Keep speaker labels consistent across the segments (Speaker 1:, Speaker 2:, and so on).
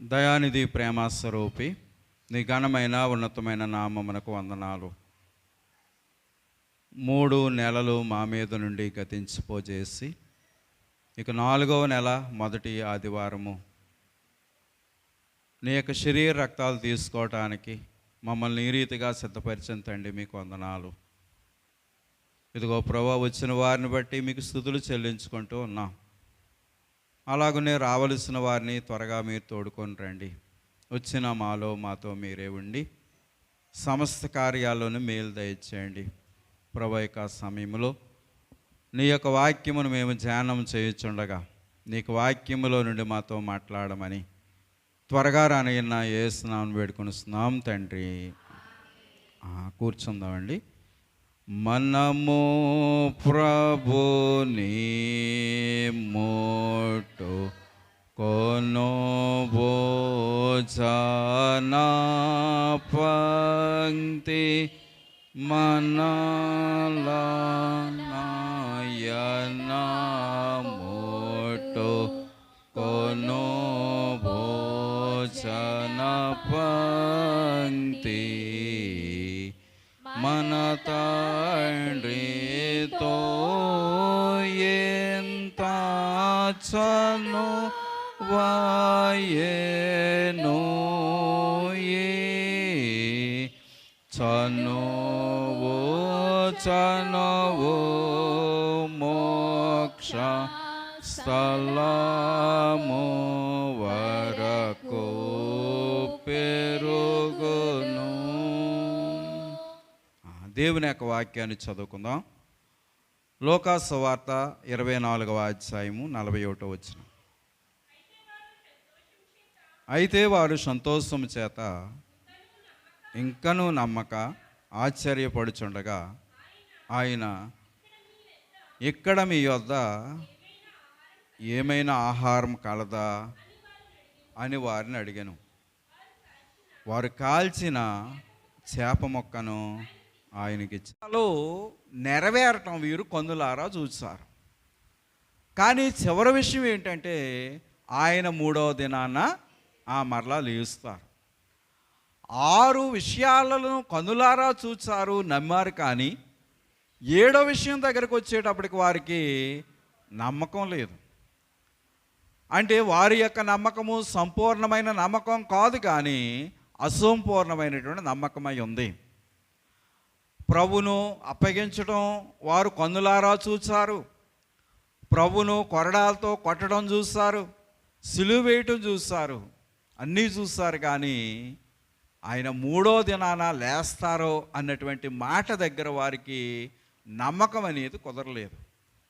Speaker 1: దయానిధి ప్రేమాస్వరూపి నీ ఘనమైన ఉన్నతమైన నామమునకు వందనాలు. మూడు నెలలు మా మీద నుండి గతించిపోజేసి ఇక నాలుగవ నెల మొదటి ఆదివారము నీ యొక్క శరీర రక్తాలు తీసుకోవటానికి మమ్మల్ని ఈ రీతిగా సిద్ధపరిచిన తండ్రి మీకు వందనాలు. ఇదిగో ప్రభా వచ్చిన వారిని బట్టి మీకు స్థుతులు చెల్లించుకుంటూ ఉన్నాం. అలాగనే రావలసిన వారిని త్వరగా మీరు తోడుకొని రండి. వచ్చిన మాలో మాతో మీరే ఉండి సమస్త కార్యాల్లోనూ మేలు దయచేయండి. ప్రభు యొక్క సమయంలో నీ యొక్క వాక్యమును మేము ధ్యానం చేయుచుండగా నీకు వాక్యములో నుండి మాతో మాట్లాడమని త్వరగా రానయ్యన్న ఏ స్నానం వేడుకొనిస్తున్నాం తండ్రి. కూర్చుందామండి. మనము ప్రభుని మోటు కొను భోజన పంక్తి మనలాయన మోటు కొను భోజన పంక్తి మన తండ్రితో ఎంత చను వాయేను చనువు చనువు మోక్ష స్థలము దేవుని యొక్క వాక్యాన్ని చదువుకుందాం. లోకా వార్త ఇరవై నాలుగవ అధ్యాయము నలభై ఒకటో వచ్చిన అయితే వారు సంతోషము చేత ఇంకనూ నమ్మక ఆశ్చర్యపడుచుండగా ఆయన ఇక్కడ మీ వద్ద ఏమైనా ఆహారం కలదా అని వారిని అడిగాను. వారు కాల్చిన చేప మొక్కను ఆయనకి ఇచ్చాలో నెరవేరటం వీరు కందులారా చూస్తారు కానీ చివరి విషయం ఏంటంటే ఆయన మూడవ దినాన ఆ మరలా లేస్తారు. ఆరు విషయాలను కనులారా చూచారు నమ్మారు కానీ ఏడో విషయం దగ్గరకు వచ్చేటప్పటికి వారికి నమ్మకం లేదు. అంటే వారి యొక్క నమ్మకము సంపూర్ణమైన నమ్మకం కాదు కానీ అసంపూర్ణమైనటువంటి నమ్మకమై ఉంది. ప్రభును అప్పగించడం వారు కన్నులారా చూచారు ప్రభును కొరడాలతో కొట్టడం చూస్తారు సిలువ వేయటం చూస్తారు అన్నీ చూస్తారు కానీ ఆయన మూడో దినాన లేస్తారో అన్నటువంటి మాట దగ్గర వారికి నమ్మకం అనేది కుదరలేదు.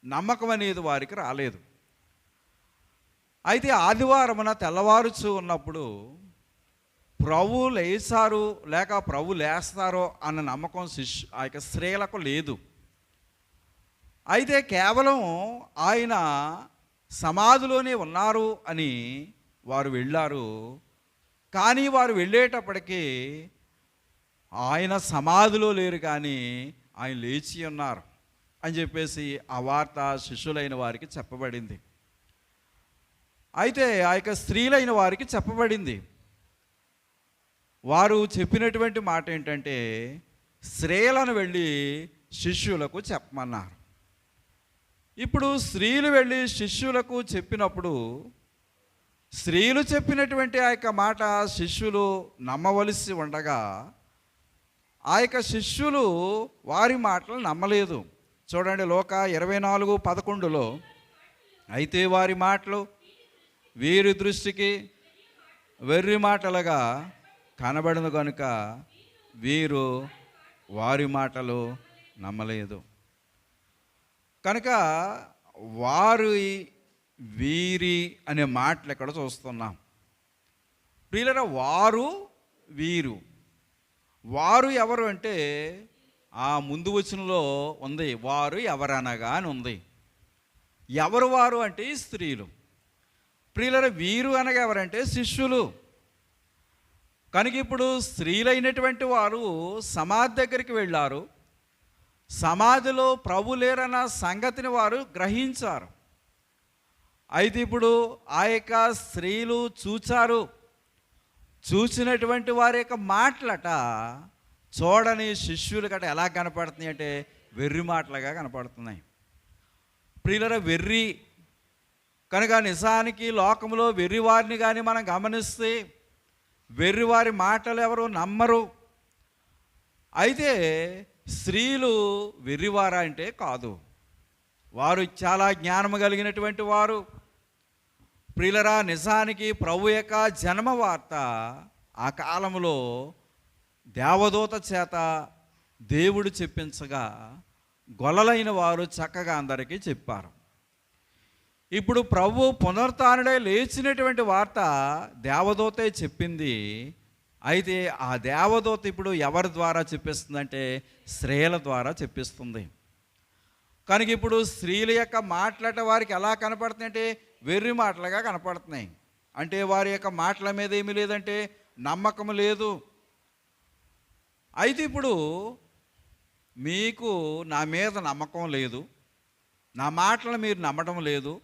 Speaker 1: నమ్మకం అనేది వారికి రాలేదు. అయితే ఆదివారమున తెల్లవారుచు ఉన్నప్పుడు ప్రభు లేచారు లేక ప్రభు లేస్తారో అన్న నమ్మకం శిష్యు ఆ యొక్క స్త్రీలకు లేదు. అయితే కేవలం ఆయన సమాధిలోనే ఉన్నారు అని వారు వెళ్ళారు. కానీ వారు వెళ్ళేటప్పటికీ ఆయన సమాధిలో లేరు కానీ ఆయన లేచి ఉన్నారు అని చెప్పేసి ఆ వార్త శిష్యులైన వారికి చెప్పబడింది. అయితే ఆ యొక్క స్త్రీలైన వారికి చెప్పబడింది. వారు చెప్పినటువంటి మాట ఏంటంటే స్త్రీలను వెళ్ళి శిష్యులకు చెప్పమన్నారు. ఇప్పుడు స్త్రీలు వెళ్ళి శిష్యులకు చెప్పినప్పుడు స్త్రీలు చెప్పినటువంటి ఆ యొక్క మాట శిష్యులు నమ్మవలసి ఉండగా ఆ యొక్క శిష్యులు వారి మాటలు నమ్మలేదు. చూడండి లోక ఇరవై నాలుగు పదకొండులో అయితే వారి మాటలు వీరి దృష్టికి వెర్రి మాటలుగా కనబడిన కనుక వీరు వారి మాటలు నమ్మలేదు. కనుక వారి వీరి అనే మాటలు ఇక్కడ చూస్తున్నాం? ప్రియులరా వారు వీరు. వారు ఎవరు అంటే ఆ ముందు వచనంలో ఉంది వారు ఎవరనగా అని ఉంది. ఎవరు వారు అంటే స్త్రీలు. ప్రియులర వీరు అనగా ఎవరంటే శిష్యులు. కనుక ఇప్పుడు స్త్రీలైనటువంటి వారు సమాధి దగ్గరికి వెళ్ళారు. సమాధిలో ప్రభు లేరన్న సంగతిని వారు గ్రహించారు. అయితే ఇప్పుడు ఆ యొక్క స్త్రీలు చూచారు. చూసినటువంటి వారి యొక్క మాటలట చూడని శిష్యులు గట ఎలా కనపడుతున్నాయి అంటే వెర్రి మాటలుగా కనపడుతున్నాయి. ప్రియులర వెర్రి కనుక నిజానికి లోకంలో వెర్రివారిని కానీ మనం గమనిస్తే వెర్రివారి మాటలు ఎవరు నమ్మరు. అయితే స్త్రీలు వెర్రివారా అంటే కాదు. వారు చాలా జ్ఞానము కలిగినటువంటి వారు. ప్రియులరా నిజానికి ప్రభు యొక్క జన్మ వార్త ఆ కాలంలో దేవదూత చేత దేవుడు చెప్పించగా గొల్లలైన వారు చక్కగా అందరికీ చెప్పారు. ఇప్పుడు ప్రభు పునరుత్డై లేచినటువంటి వార్త దేవదూతే చెప్పింది. అయితే ఆ దేవదూత ఇప్పుడు ఎవరి ద్వారా చెప్పిస్తుందంటే స్త్రీల ద్వారా చెప్పిస్తుంది. కనుక ఇప్పుడు స్త్రీల యొక్క మాట్లాడట వారికి ఎలా కనపడుతుందంటే వెర్రి మాటలుగా కనపడుతున్నాయి. అంటే వారి యొక్క మాటల మీద ఏమీ లేదంటే నమ్మకం లేదు. అయితే ఇప్పుడు మీకు నా మీద నమ్మకం లేదు. నా మాటలు మీరు నమ్మటం లేదు.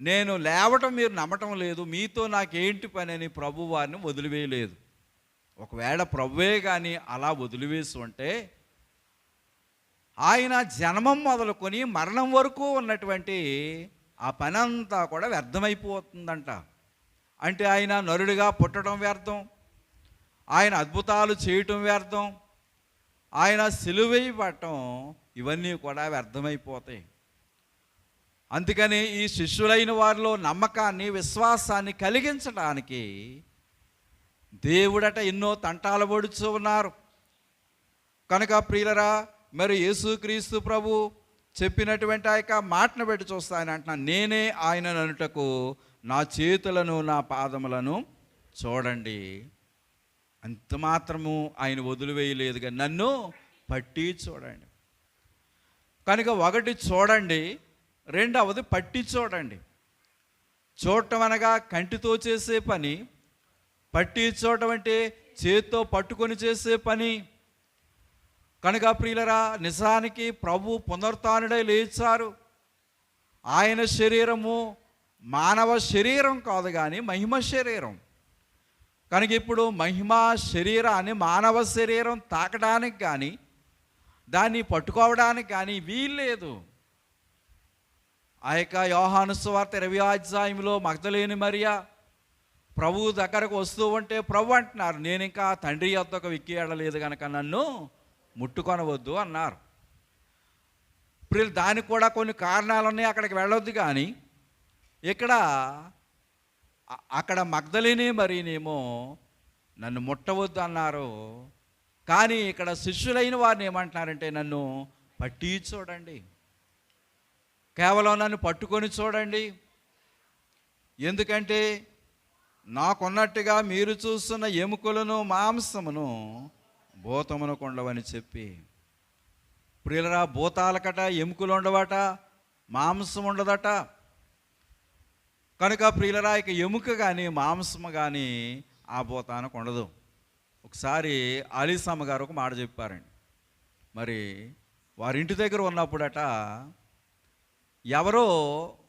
Speaker 1: నేను లేవటం మీరు నమ్మటం లేదు మీతో నాకేంటి పని అని ప్రభు వారిని వదిలివేయలేదు. ఒకవేళ ప్రభువే కానీ అలా వదిలివేసి ఉంటే ఆయన జన్మం మొదలుకొని మరణం వరకు ఉన్నటువంటి ఆ పని అంతా కూడా వ్యర్థమైపోతుందంట. అంటే ఆయన నరుడిగా పుట్టడం వ్యర్థం ఆయన అద్భుతాలు చేయటం వ్యర్థం ఆయన సిలువై ఇవన్నీ కూడా వ్యర్థమైపోతాయి. అందుకని ఈ శిష్యులైన వారిలో నమ్మకాన్ని విశ్వాసాన్ని కలిగించడానికి దేవుడట ఎన్నో తంటాలు పడుచు ఉన్నారు. కనుక ప్రియులరా మరి యేసుక్రీస్తు ప్రభు చెప్పినటువంటి ఆ యొక్క మాటను పెట్టి చూస్తా ఆయన అంటున్నాను నేనే ఆయన అనుటకు నా చేతులను నా పాదములను చూడండి. అంత మాత్రము ఆయన వదిలివేయలేదుగా కానీ నన్ను పట్టి చూడండి. కనుక ఒకటి చూడండి రెండవది పట్టి చూడండి చూడటం అనగా కంటితో చేసే పని పట్టి చూడటం అంటే చేత్తో పట్టుకొని చేసే పని. కనుక ప్రియులరా నిజానికి ప్రభు పునరుత్డై లేచారు. ఆయన శరీరము మానవ శరీరం కాదు కానీ మహిమ శరీరం. కనుక ఇప్పుడు మహిమ శరీరాన్ని మానవ శరీరం తాకడానికి కానీ దాన్ని పట్టుకోవడానికి కానీ వీల్లేదు. ఆ యొక్క యోహానుస్వార్త ఇరవై అధ్యాయంలో మగ్ధలేని మరియా ప్రభువు దగ్గరకు వస్తూ ఉంటే ప్రభు అంటున్నారు నేను ఇంకా తండ్రి యొద్దకు విక్కి ఏడలేదు కనుక నన్ను ముట్టుకొనవద్దు అన్నారు. ఇప్పుడు దానికి కూడా కొన్ని కారణాలు ఉన్నాయి అక్కడికి వెళ్ళొద్దు కానీ ఇక్కడ అక్కడ మగ్ధలిని మరినేమో నన్ను ముట్టవద్దు అన్నారు. కానీ ఇక్కడ శిష్యులైన వారిని ఏమంటున్నారంటే నన్ను పట్టి చూడండి కేవలం నన్ను పట్టుకొని చూడండి. ఎందుకంటే నాకున్నట్టుగా మీరు చూస్తున్న ఎముకలను మాంసమును భూతమును కొండవని చెప్పి. ప్రియులరా భూతాలకట ఎముకలు ఉండవట మాంసం ఉండదట. కనుక ప్రియులరా ఇక ఎముక కానీ మాంసము కానీ ఆ భూతానికి ఉండదు ఒకసారి ఆలీసమ్మ గారు ఒక మాట చెప్పారండి. మరి వారి ఇంటి దగ్గర ఉన్నప్పుడట ఎవరో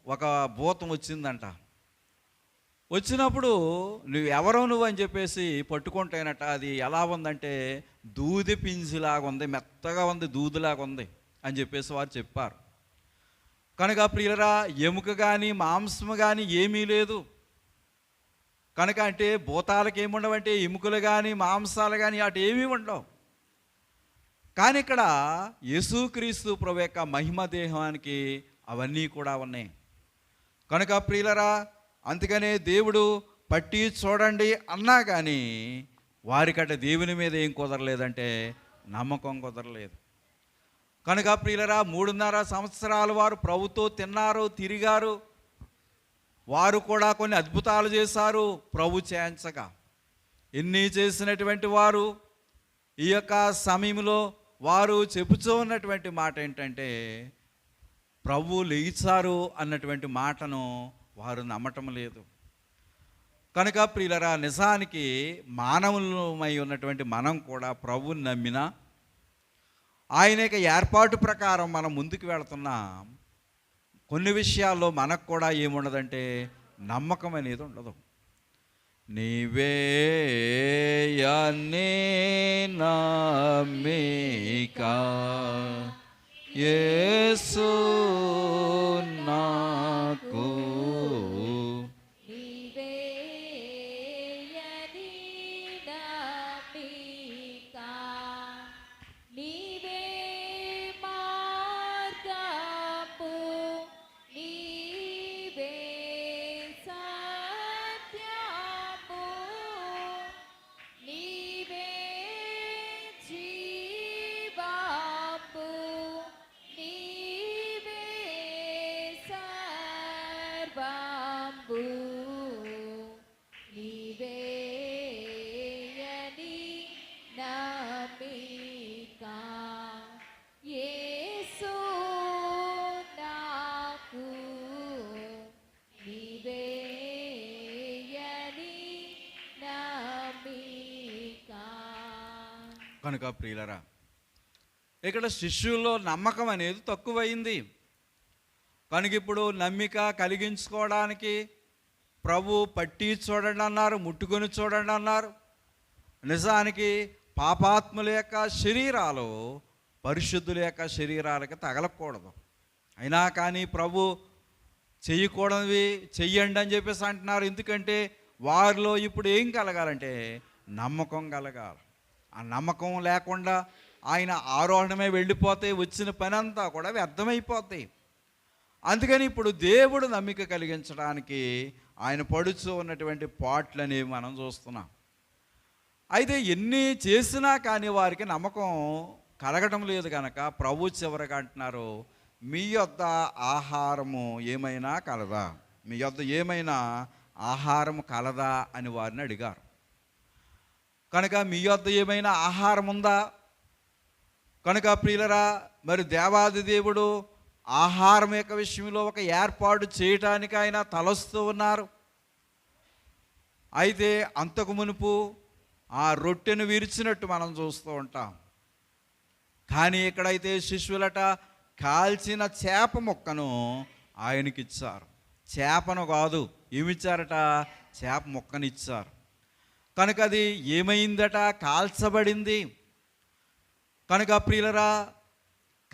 Speaker 1: ఒక భూతం వచ్చిందంట. వచ్చినప్పుడు నువ్వు ఎవరో నువ్వు అని చెప్పేసి పట్టుకుంటేనట అది ఎలా ఉందంటే దూది పింజిలాగా ఉంది మెత్తగా ఉంది దూదిలాగా ఉంది అని చెప్పేసి వారు చెప్పారు. కనుక ప్రియులరా ఎముక కానీ మాంసము కానీ ఏమీ లేదు. కనుక అంటే భూతాలకు ఏముండవంటే ఎముకలు కానీ మాంసాలు కానీ అటు ఏమీ ఉండవు. కానీ ఇక్కడ యేసుక్రీస్తు ప్రభు యొక్క మహిమ దేహానికి అవన్నీ కూడా ఉన్నాయి. కనుక ప్రియులరా అందుకనే దేవుడు పట్టి చూడండి అన్నా కానీ వారికట దేవుని మీద ఏం కుదరలేదంటే నమ్మకం కుదరలేదు. కనుక ప్రియులరా మూడున్నర సంవత్సరాలు వారు ప్రభుతో తిన్నారు తిరిగారు. వారు కూడా కొన్ని అద్భుతాలు చేశారు ప్రభు చేయించగా. ఎన్ని చేసినటువంటి వారు ఈ యొక్క సమయంలో వారు చెబుతూ ఉన్నటువంటి మాట ఏంటంటే ప్రభు లేచారు అన్నటువంటి మాటను వారు నమ్మటం లేదు. కనుక ప్రియులరా నిజానికి మానవులమై ఉన్నటువంటి మనం కూడా ప్రభువుని నమ్మినా ఆయన యొక్క ఏర్పాటు ప్రకారం మనం ముందుకు వెళుతున్నాం. కొన్ని విషయాల్లో మనకు కూడా ఏముండదంటే నమ్మకం అనేది ఉండదు. నీవే అన్నీ నమ్మిక యేసు నాకు కనుక ప్రియులరా ఇక్కడ శిష్యుల్లో నమ్మకం అనేది తక్కువైంది. కనుక ఇప్పుడు నమ్మిక కలిగించుకోవడానికి ప్రభు పట్టి చూడండి అన్నారు ముట్టుకొని చూడండి అన్నారు. నిజానికి పాపాత్ముల యొక్క శరీరాలు పరిశుద్ధుల యొక్క శరీరాలకి తగలకూడదు. అయినా కానీ ప్రభు చేయకూడనివి చెయ్యండి అని చెప్పేసి అంటున్నారు. ఎందుకంటే వారిలో ఇప్పుడు ఏం కలగాలంటే నమ్మకం కలగాలి. ఆ నమ్మకం లేకుండా ఆయన ఆరోహణమే వెళ్ళిపోతే వచ్చిన పని అంతా కూడా వ్యర్థమైపోతాయి. అందుకని ఇప్పుడు దేవుడు నమ్మిక కలిగించడానికి ఆయన పడుచు ఉన్నటువంటి పాటలని మనం చూస్తున్నాం. అయితే ఎన్ని చేసినా కానీ వారికి నమ్మకం కలగడం లేదు కనుక ప్రభు చివరిగా అంటున్నారు మీ యొద్ద ఆహారము ఏమైనా కలదా? మీ యొద్ద ఏమైనా ఆహారము కలదా? అని వారిని అడిగారు. కనుక మీ యొద్ద ఏమైనా ఆహారం ఉందా కనుక ప్రియులరా మరి దేవాది దేవుడు ఆహారం యొక్క విషయంలో ఒక ఏర్పాటు చేయటానికి ఆయన తలస్తూ ఉన్నారు. అయితే అంతకు మునుపు ఆ రొట్టెను విరిచినట్టు మనం చూస్తూ ఉంటాం. కానీ ఇక్కడైతే శిష్యులట కాల్చిన చేప మొక్కను ఆయనకి ఇచ్చారు చేపను కాదు ఏమిచ్చారట? చేప మొక్కను ఇచ్చారు కనుక అది ఏమైందట? కాల్చబడింది. కనుక ప్రియులరా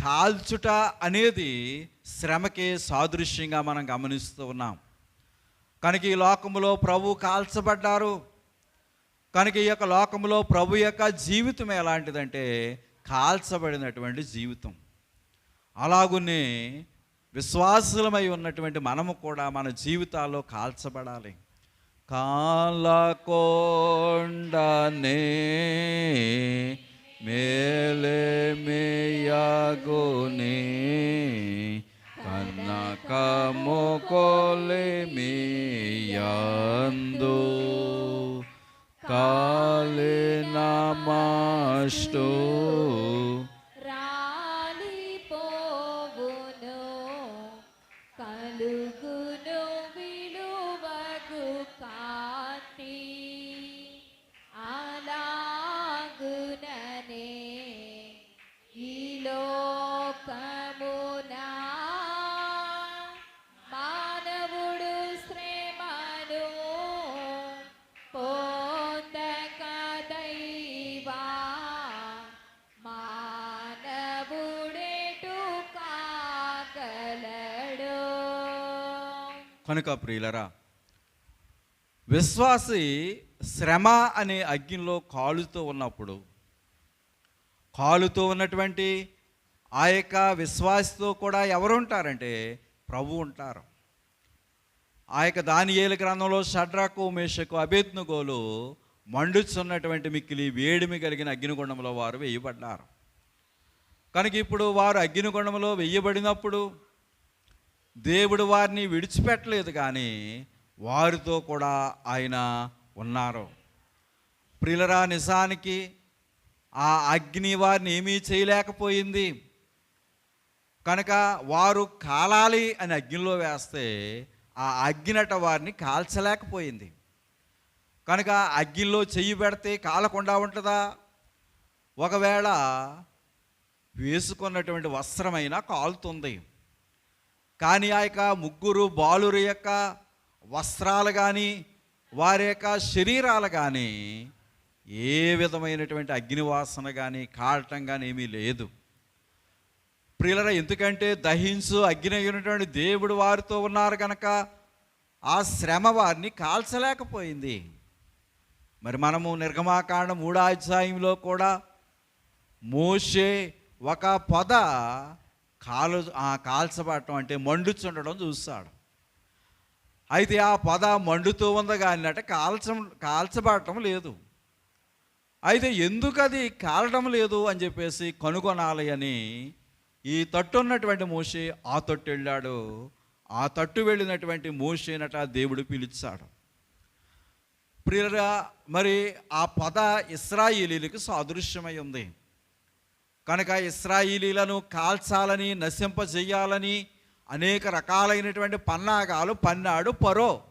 Speaker 1: కాల్చుట అనేది శ్రమకే సాదృశ్యంగా మనం గమనిస్తూ ఉన్నాం. కనుక ఈ లోకంలో ప్రభు కాల్చబడ్డారు. కనుక ఈ యొక్క లోకంలో ప్రభు యొక్క జీవితం ఎలాంటిదంటే కాల్చబడినటువంటి జీవితం. అలాగునే విశ్వాసులమై ఉన్నటువంటి మనము కూడా మన జీవితాల్లో కాల్చబడాలి. కాలకొండనే మేలే కనుక ప్రియులరా విశ్వాసి శ్రమ అనే అగ్నిలో కాలుతూ ఉన్నప్పుడు కాలుతూ ఉన్నటువంటి ఆ యొక్క విశ్వాసతో కూడా ఎవరు ఉంటారంటే ప్రభు ఉంటారు. ఆ యొక్క దానియేలు గ్రంథంలో షడ్రాకు మేషకు అభేత్నుగోలు మండుచున్నటువంటి మిక్కిలి వేడిమి కలిగిన అగ్నిగుండంలో వారు వేయబడ్డారు. కనుక ఇప్పుడు వారు అగ్నిగుండంలో వెయ్యబడినప్పుడు దేవుడు వారిని విడిచిపెట్టలేదు కానీ వారితో కూడా ఆయన ఉన్నారు. ప్రిలరా నిజానికి ఆ అగ్ని వారిని ఏమీ చేయలేకపోయింది. కనుక వారు కాలాలి అని అగ్నిలో వేస్తే ఆ అగ్నిట వారిని కాల్చలేకపోయింది. కనుక అగ్నిలో చెయ్యి పెడితే కాలకుండా ఉంటుందా? ఒకవేళ వేసుకున్నటువంటి వస్త్రమైనా కాలుతుంది. కానీ ఆ యొక్క ముగ్గురు బాలురు యొక్క వస్త్రాలు కానీ వారి యొక్క శరీరాలు కానీ ఏ విధమైనటువంటి అగ్నివాసన కానీ కాటం కానీ ఏమీ లేదు. ప్రియులరా ఎందుకంటే దహించు అగ్ని అయినటువంటి దేవుడు వారితో ఉన్నారు కనుక ఆ శ్రమ వారిని కాల్చలేకపోయింది. మరి మనము నిర్గమాకాండం మూడాధ్యాయంలో కూడా మోషే ఒక పొద కాలు ఆ కాల్చబడటం అంటే మండుచుండడం చూస్తాడు. అయితే ఆ పొద మండుతూ ఉంది కానీ అంటే కాల్చ కాల్చబడటం లేదు. అయితే ఎందుకు అది కాలడం లేదు అని చెప్పేసి కనుగొనాలి అని ఈ తట్టు ఉన్నటువంటి మోషే ఆ తట్టు వెళ్ళాడు. ఆ తట్టు వెళ్ళినటువంటి మోషేనట దేవుడు పిలిచాడు. ప్రియరా మరి ఆ పద ఇస్రాయిలీలకు సాదృశ్యమై ఉంది. కనుక ఇస్రాయిలీలను కాల్చాలని నశింపజేయాలని అనేక రకాలైనటువంటి పన్నాగాలు పన్నాడు పరో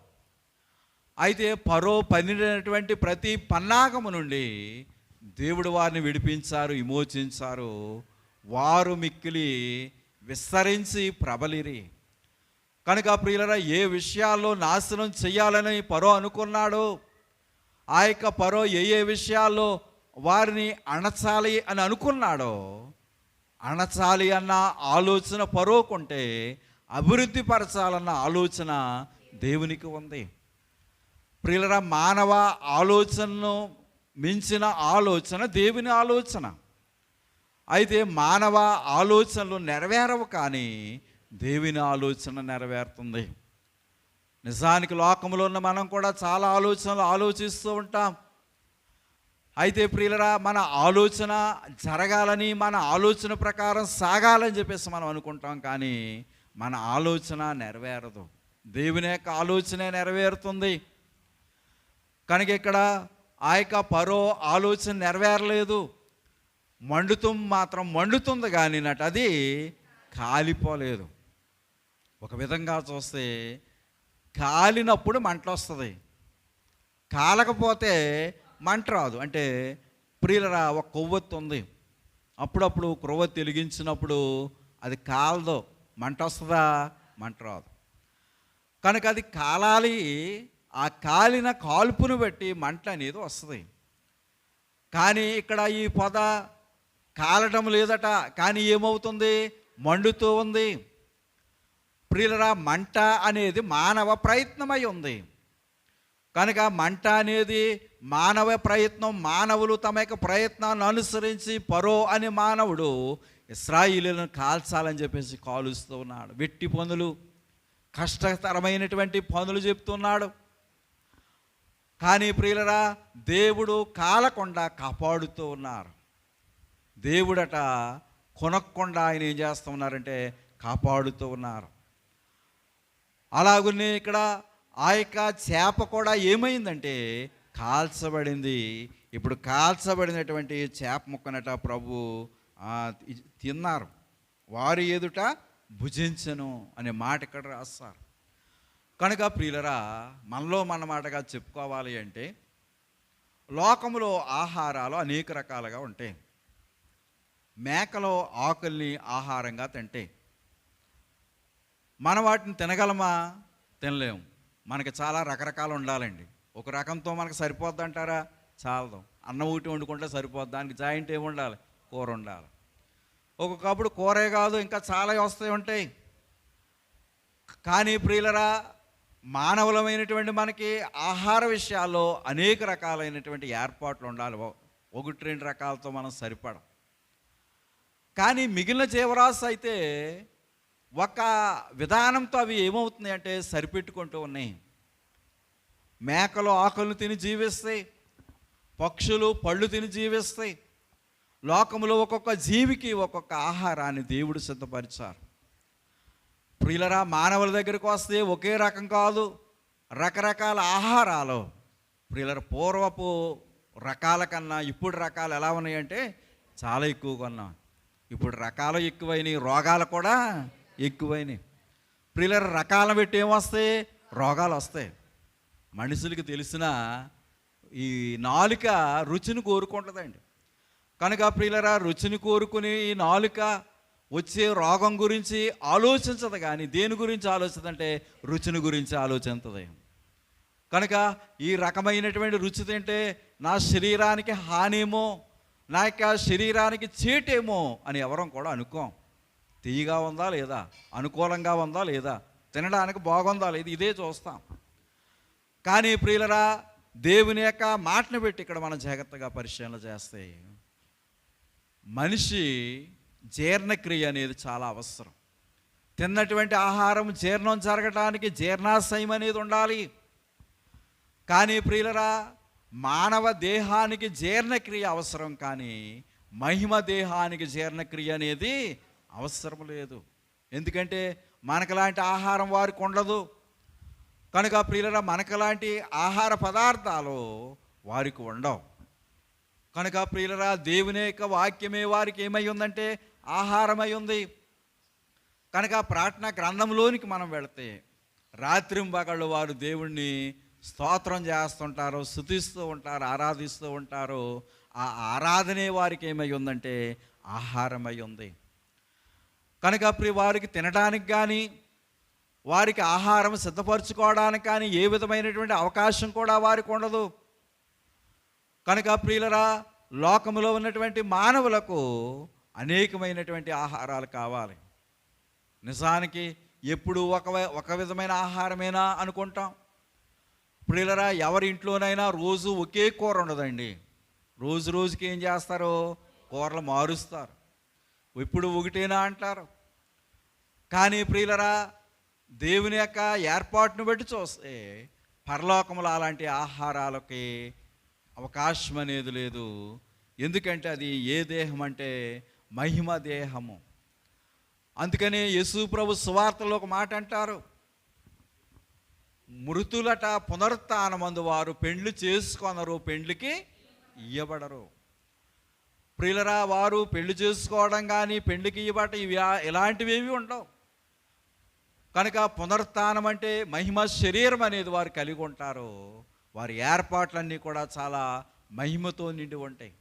Speaker 1: అయితే పరో పన్నినటువంటి ప్రతి పన్నాగము నుండి దేవుడు వారిని విడిపించారు విమోచించారు. వారు మిక్కిలి విస్తరించి ప్రబలిరి. కనుక ప్రియులరా ఏ విషయాల్లో నాశనం చేయాలని పరో అనుకున్నాడు ఆ యొక్క పరో ఏ ఏ విషయాల్లో వారిని అణచాలి అని అనుకున్నాడో అణచాలి అన్న ఆలోచన పరోకుంటే అభివృద్ధి పరచాలన్న ఆలోచన దేవునికి ఉంది. ప్రియులరా మానవ ఆలోచనను మించిన ఆలోచన దేవుని ఆలోచన. అయితే మానవ ఆలోచనలు నెరవేరవు కానీ దేవుని ఆలోచన నెరవేరుతుంది. నిజానికి లోకంలో ఉన్న మనం కూడా చాలా ఆలోచనలు ఆలోచిస్తూ ఉంటాం. అయితే ప్రియులరా మన ఆలోచన జరగాలని మన ఆలోచన ప్రకారం సాగాలని చెప్పేసి మనం అనుకుంటాం కానీ మన ఆలోచన నెరవేరదు. దేవుని యొక్క ఆలోచనే నెరవేరుతుంది. కనుక ఇక్కడ ఆ యొక్క పరో ఆలోచన నెరవేరలేదు. మండుతూ మాత్రం మండుతుంది కానీ నట అది కాలిపోలేదు. ఒక విధంగా చూస్తే కాలినప్పుడు మంటలు వస్తుంది కాలకపోతే మంట రాదు. అంటే ప్రియులరా ఒక కొవ్వొత్తు ఉంది. అప్పుడప్పుడు క్రొవ్వొత్తి వెలిగించినప్పుడు అది కాలదు. మంట వస్తుందా? మంట రాదు. కనుక అది కాలాలి. ఆ కాలిన కాల్పును బట్టి మంట అనేది వస్తుంది. కానీ ఇక్కడ ఈ పొద కాలటం లేదట. కానీ ఏమవుతుంది? మండుతూ ఉంది. ప్రియులరా మంట అనేది మానవ ప్రయత్నమై ఉంది. కనుక మంట అనేది మానవ ప్రయత్నం మానవులు తమ యొక్క ప్రయత్నాన్ని అనుసరించి పరో అనే మానవుడు ఇస్రాయిలను కాల్చాలని చెప్పేసి కాలుస్తూ ఉన్నాడు. వెట్టి పనులు కష్టతరమైనటువంటి పనులు చెప్తున్నాడు. కానీ ప్రియులరా దేవుడు కాలకుండా కాపాడుతూ ఉన్నారు. దేవుడట కొనక్కుండా ఆయన ఏం చేస్తూ ఉన్నారంటే కాపాడుతూ ఉన్నారు. అలాగునే ఇక్కడ ఆ యొక్క చేప కూడా ఏమైందంటే కాల్చబడింది. ఇప్పుడు కాల్చబడినటువంటి చేప ముక్కనట ప్రభు తిన్నారు. వారి ఎదుట భుజించను అనే మాట ఇక్కడ రాస్తారు. కనుక ప్రియులరా మనలో మన మాటగా చెప్పుకోవాలి అంటే లోకములో ఆహారాలు అనేక రకాలుగా ఉంటాయి. మేకలో ఆకుల్ని ఆహారంగా తింటాయి మన వాటిని తినగలమా? తినలేము. మనకి చాలా రకరకాలు ఉండాలండి. ఒక రకంతో మనకు సరిపోద్ది అంటారా చాలదు. అన్నం ఒకటి వండుకుంటే సరిపోద్ది. దానికి జాయింట్ ఏమి ఉండాలి? కూర ఉండాలి. ఒక్కొక్కప్పుడు కూరే కాదు ఇంకా చాలా వస్తాయి ఉంటాయి. కానీ ప్రియులరా మానవులమైనటువంటి మనకి ఆహార విషయాల్లో అనేక రకాలైనటువంటి ఏర్పాట్లు ఉండాలి. ఒకటి రెండు రకాలతో మనం సరిపడం. కానీ మిగిలిన జీవరాశి అయితే ఒక విధానంతో అవి ఏమవుతున్నాయి అంటే సరిపెట్టుకుంటూ ఉన్నాయి. మేకలు ఆకులను తిని జీవిస్తాయి పక్షులు పళ్ళు తిని జీవిస్తాయి. లోకంలో ఒక్కొక్క జీవికి ఒక్కొక్క ఆహారాన్ని దేవుడు సిద్ధపరిచారు. ప్రియులరా మానవుల దగ్గరికి వస్తే ఒకే రకం కాదు రకరకాల ఆహారాలు. ప్రియులర పూర్వపు రకాల కన్నా ఇప్పుడు రకాలు ఎలా ఉన్నాయంటే చాలా ఎక్కువగా ఉన్నాం. ఇప్పుడు రకాలు ఎక్కువైనాయి రోగాలు కూడా ఎక్కువైనాయి. ప్రియులర రకాలను పెట్టి ఏమొస్తాయి రోగాలు వస్తాయి. మనుషులకి తెలిసిన ఈ నాలుక రుచిని కోరుకుంటుందండి. కనుక ప్రియులరా రుచిని కోరుకుని ఈ నాలుక వచ్చే రోగం గురించి ఆలోచించదు కానీ దేని గురించి ఆలోచించదంటే రుచిని గురించి ఆలోచించదు కనుక ఈ రకమైనటువంటి రుచి తింటే నా శరీరానికి హానేమో నా యొక్క శరీరానికి చేటేమో అని ఎవరం కూడా అనుకోం. తీయగా ఉందా లేదా? అనుకూలంగా ఉందా లేదా? తినడానికి బాగుందా లేదు? ఇదే చూస్తాం. కానీ ప్రియులరా దేవుని యొక్క మాటను పెట్టి ఇక్కడ మనం జాగ్రత్తగా పరిశీలన చేస్తే మనిషి జీర్ణక్రియ అనేది చాలా అవసరం. తిన్నటువంటి ఆహారం జీర్ణం జరగటానికి జీర్ణాశయం అనేది ఉండాలి. కానీ ప్రియులరా మానవ దేహానికి జీర్ణక్రియ అవసరం కానీ మహిమ దేహానికి జీర్ణక్రియ అనేది అవసరం లేదు. ఎందుకంటే మనకలాంటి ఆహారం వారికి ఉండదు. కనుక ప్రియులరా మనకలాంటి ఆహార పదార్థాలు వారికి ఉండవు. కనుక ప్రియులరా దేవుని యొక్క వాక్యమే వారికి ఏమై ఉందంటే ఆహారమై ఉంది. కనుక ప్రార్థన గ్రంథంలోనికి మనం వెళితే రాత్రింబగళ్ళు వారు దేవుణ్ణి స్తోత్రం చేస్తుంటారు శుతిస్తూ ఉంటారు ఆరాధిస్తూ ఉంటారు. ఆ ఆరాధనే వారికి ఏమై ఉందంటే ఆహారమై ఉంది. కనుక ప్రి వారికి తినడానికి కానీ వారికి ఆహారం సిద్ధపరచుకోవడానికి కానీ ఏ విధమైనటువంటి అవకాశం కూడా వారికి ఉండదు. కనుక ప్రియులరా లోకములో ఉన్నటువంటి మానవులకు అనేకమైనటువంటి ఆహారాలు కావాలి. నిజానికి ఎప్పుడు ఒక ఒక విధమైన ఆహారమేనా అనుకుంటాం? ప్రియులరా ఎవరి ఇంట్లోనైనా రోజు ఒకే కూర ఉండదండి. రోజు రోజుకి ఏం చేస్తారు? కూరలు మారుస్తారు. ఇప్పుడు ఒకటేనా అంటారు. కానీ ప్రియులరా దేవుని యొక్క ఏర్పాటును బట్టి చూస్తే పరలోకములు అలాంటి ఆహారాలకి అవకాశం అనేది లేదు. ఎందుకంటే అది ఏ దేహం అంటే మహిమ దేహము. అందుకనే యేసు ప్రభు సువార్తలో ఒక మాట అంటారు. మృతులట పునరుత్నమందు వారు పెండ్లు చేసుకొనరు పెండ్లికి ఇయ్యబడరు. ప్రియులరా వారు పెళ్ళి చేసుకోవడం కానీ పెళ్ళికి ఇవ్వట ఇవి ఆ- ఇలాంటివి ఏవి ఉండవు. కనుక పునరుత్థానం అంటే మహిమ శరీరం అనేది వారు కలిగి ఉంటారు వారి ఏర్పాట్లన్నీ కూడా చాలా మహిమతో నిండి ఉంటాయి.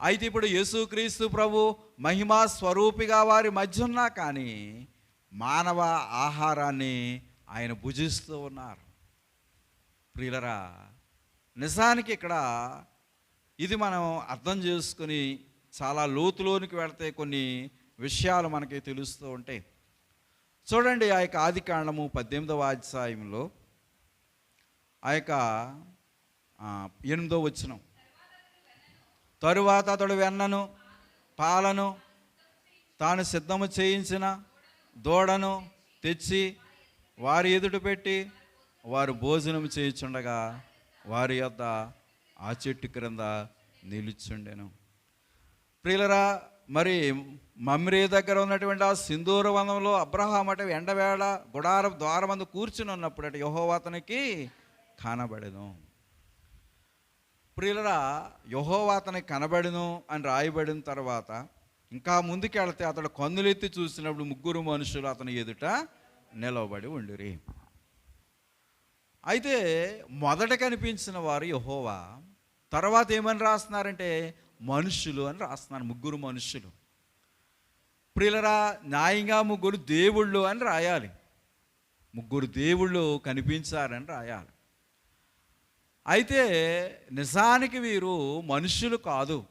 Speaker 1: అయితే ఇప్పుడు యేసుక్రీస్తు ప్రభు మహిమా స్వరూపిగా వారి మధ్య ఉన్నా కానీ మానవ ఆహారాన్ని ఆయన భుజిస్తూ ఉన్నారు. ప్రియులరా నిజానికి ఇక్కడ ఇది మనం అర్థం చేసుకుని చాలా లోతులోనికి వెళితే కొన్ని విషయాలు మనకి తెలుస్తూ ఉంటాయి. చూడండి ఆ యొక్క ఆది కాండము పద్దెనిమిదవ అధ్యాయంలో ఆ యొక్క ఎనిమిదో వచ్చినం తరువాత అతడు వెన్నను పాలను తాను సిద్ధము చేయించిన దూడను తెచ్చి వారి ఎదుట పెట్టి వారు భోజనం చేయించుండగా వారి యొక్క ఆ చెట్టు క్రింద నిలుచుండెను. ప్రియులరా మరి మమ్రీ దగ్గర ఉన్నటువంటి ఆ సింధూర వనంలో అబ్రహాం అట ఎండవేళ గుడార ద్వారమందు కూర్చుని ఉన్నప్పుడు అట యహోవాతనికి కానబడెను. ప్రియులరా యహోవాతనికి కనబడెను అని రాయబడిన తర్వాత ఇంకా ముందుకెళ్తే అతడు కన్నులెత్తి చూసినప్పుడు ముగ్గురు మనుషులు అతని ఎదుట నిలవబడి ఉండిరి. అయితే మొదట కనిపించిన వారు యహోవా. తర్వాత ఏమని రాస్తున్నారంటే మనుషులు అని రాస్తున్నారు ముగ్గురు మనుషులు. ప్రిలరా న్యాయంగా ముగ్గురు దేవుళ్ళు అని రాయాలి. ముగ్గురు దేవుళ్ళు కనిపించారని రాయాలి. అయితే నిజానికి వీరు మనుషులు కాదు.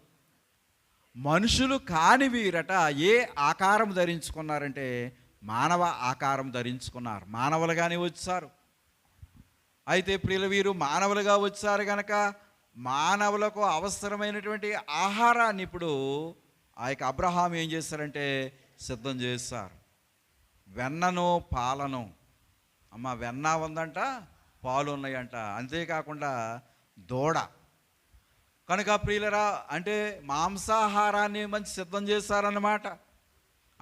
Speaker 1: మనుషులు కాని వీరట ఏ ఆకారం ధరించుకున్నారంటే మానవ ఆకారం ధరించుకున్నారు. మానవులుగానే వచ్చారు. అయితే ప్రియుల వీరు మానవులుగా వచ్చారు కనుక మానవులకు అవసరమైనటువంటి ఆహారాన్ని ఇప్పుడు ఆ యొక్క అబ్రహాం ఏం చేశారంటే సిద్ధం చేస్తారు. వెన్నను పాలను. అమ్మ వెన్న ఉందంట పాలు ఉన్నాయంట. అంతేకాకుండా దూడ. కనుక ప్రియులరా అంటే మాంసాహారాన్ని మంచి సిద్ధం చేశారన్నమాట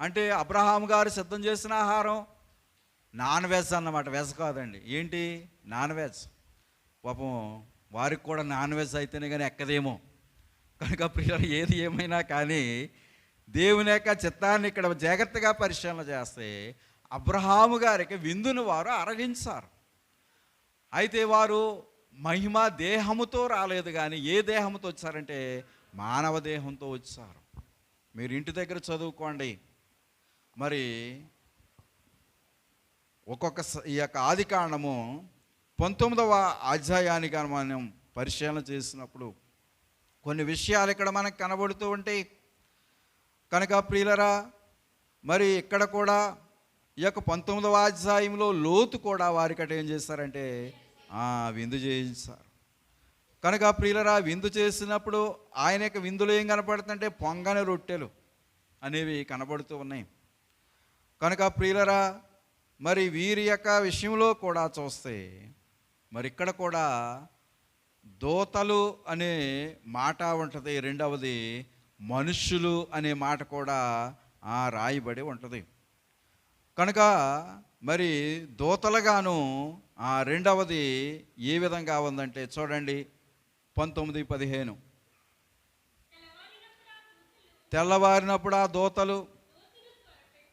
Speaker 1: అంటే అబ్రహాం గారు సిద్ధం చేసిన ఆహారం నాన్ వెజ్ అన్నమాట. వెజ్ కాదండి. ఏంటి? Non veg. పాపం వారికి కూడా నాన్ వెజ్ అయితేనే కానీ ఎక్కదేమో. కనుక ప్రియులు ఏది ఏమైనా కానీ దేవుని యొక్క చిత్తాన్ని ఇక్కడ జాగ్రత్తగా పరిశీలన చేస్తే అబ్రహాము గారికి విందును వారు అరగించారు అయితే వారు మహిమ దేహముతో రాలేదు కానీ ఏ దేహంతో వచ్చారంటే మానవ దేహంతో వచ్చారు. మీరు ఇంటి దగ్గర చదువుకోండి. మరి ఒక్కొక్క స- ఈ యొక్క ఆది కాండము పంతొమ్మిదవ అధ్యాయానికి మనం పరిశీలన చేసినప్పుడు కొన్ని విషయాలు ఇక్కడ మనకు కనబడుతూ ఉంటాయి కనుక ప్రియులరా మరి ఇక్కడ కూడా ఈ యొక్క పంతొమ్మిదవ అధ్యాయంలో లోతు కూడా వారికట ఏం చేస్తారంటే విందు చేయించారు. కనుక ప్రియులరా విందు చేసినప్పుడు ఆయన యొక్క విందులో ఏం కనపడుతుందంటే పొంగని రొట్టెలు అనేవి కనబడుతూ ఉన్నాయి. కనుక ప్రియులరా మరి వీరి యొక్క విషయంలో కూడా చూస్తే మరి ఇక్కడ కూడా దోతలు అనే మాట ఉంటుంది. రెండవది మనుష్యులు అనే మాట కూడా ఆ రాయబడి ఉంటుంది. కనుక మరి దోతలుగాను ఆ రెండవది ఏ విధంగా ఉందంటే చూడండి పంతొమ్మిది పదిహేను. తెల్లవారినప్పుడు ఆ దోతలు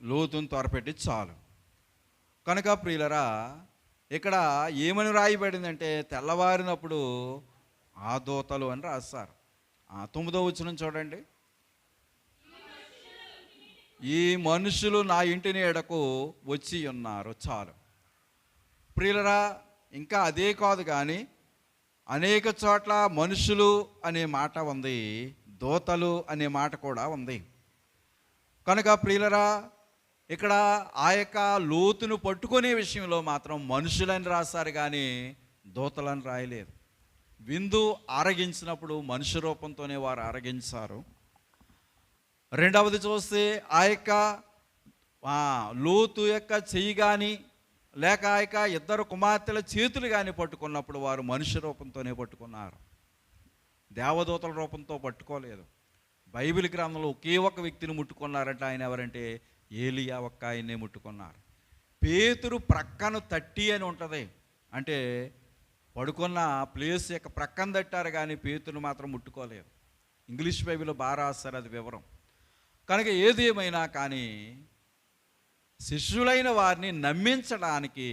Speaker 1: లోతును త్వరపెట్టి చాలు. కనుక ప్రియులరా ఇక్కడ ఏమని రాయబడిందంటే తెల్లవారినప్పుడు ఆ దోతలు అని రాస్తారు. ఆ తొమ్మిదో వచ్చిన చూడండి. ఈ మనుషులు నా ఇంటిని ఎడకు వచ్చి ఉన్నారు చాలు. ప్రియులరా ఇంకా అదే కాదు కానీ అనేక చోట్ల మనుషులు అనే మాట ఉంది దోతలు అనే మాట కూడా ఉంది. కనుక ప్రియులరా ఇక్కడ ఆ యొక్క లోతును పట్టుకునే విషయంలో మాత్రం మనుషులని రాశారు కానీ దూతలను రాయలేదు. విందు ఆరగించినప్పుడు మనుష్య రూపంతోనే వారు ఆరగించారు. రెండవది చూస్తే ఆ యొక్క లోతు యొక్క చెయ్యి కానీ లేక ఆ యొక్క ఇద్దరు కుమార్తెల చేతులు కానీ పట్టుకున్నప్పుడు వారు మనుష్య రూపంతోనే పట్టుకున్నారు. దేవదూతల రూపంతో పట్టుకోలేదు. బైబిల్ గ్రంథంలో ఒకే ఒక వ్యక్తిని ముట్టుకున్నారంటే ఆయన ఎవరంటే ఏలియా ఒక్క ఆయన్నే ముట్టుకున్నారు. పేతురు ప్రక్కను తట్టి అని ఉంటుంది. అంటే పడుకున్న ప్లేస్ యొక్క ప్రక్కన తట్టారు కానీ పేతురు మాత్రం ముట్టుకోలేదు ఇంగ్లీష్ బైబిల్లో బాగా రాస్తారు అది వివరం. కనుక ఏది ఏమైనా కానీ శిష్యులైన వారిని నమ్మించడానికి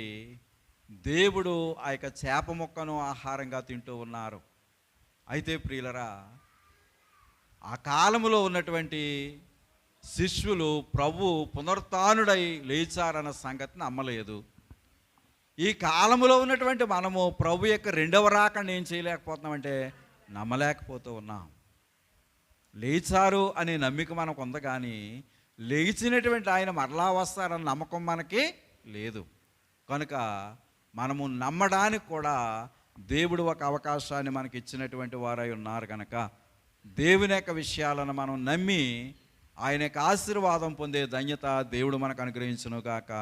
Speaker 1: దేవుడు ఆ యొక్క చేప మొక్కను ఆహారంగా తింటూ ఉన్నారు. అయితే ప్రియులరా ఆ కాలంలో ఉన్నటువంటి శిష్యులు ప్రభు పునరుత్నుడై లేచారన్న సంగతిని నమ్మలేదు ఈ కాలంలో ఉన్నటువంటి మనము ప్రభు యొక్క రెండవ రాకని ఏం చేయలేకపోతున్నామంటే నమ్మలేకపోతూ ఉన్నాం. లేచారు అనే నమ్మిక మనకు ఉంది కానీ లేచినటువంటి ఆయన మరలా వస్తారన్న నమ్మకం మనకి లేదు. కనుక మనము నమ్మడానికి కూడా దేవుడు ఒక అవకాశాన్ని మనకి ఇచ్చినటువంటి వారై ఉన్నారు కనుక దేవుని యొక్క విషయాలను మనం నమ్మి ఆయన యొక్క ఆశీర్వాదం పొందే ధన్యత దేవుడు మనకు అనుగ్రహించును గాక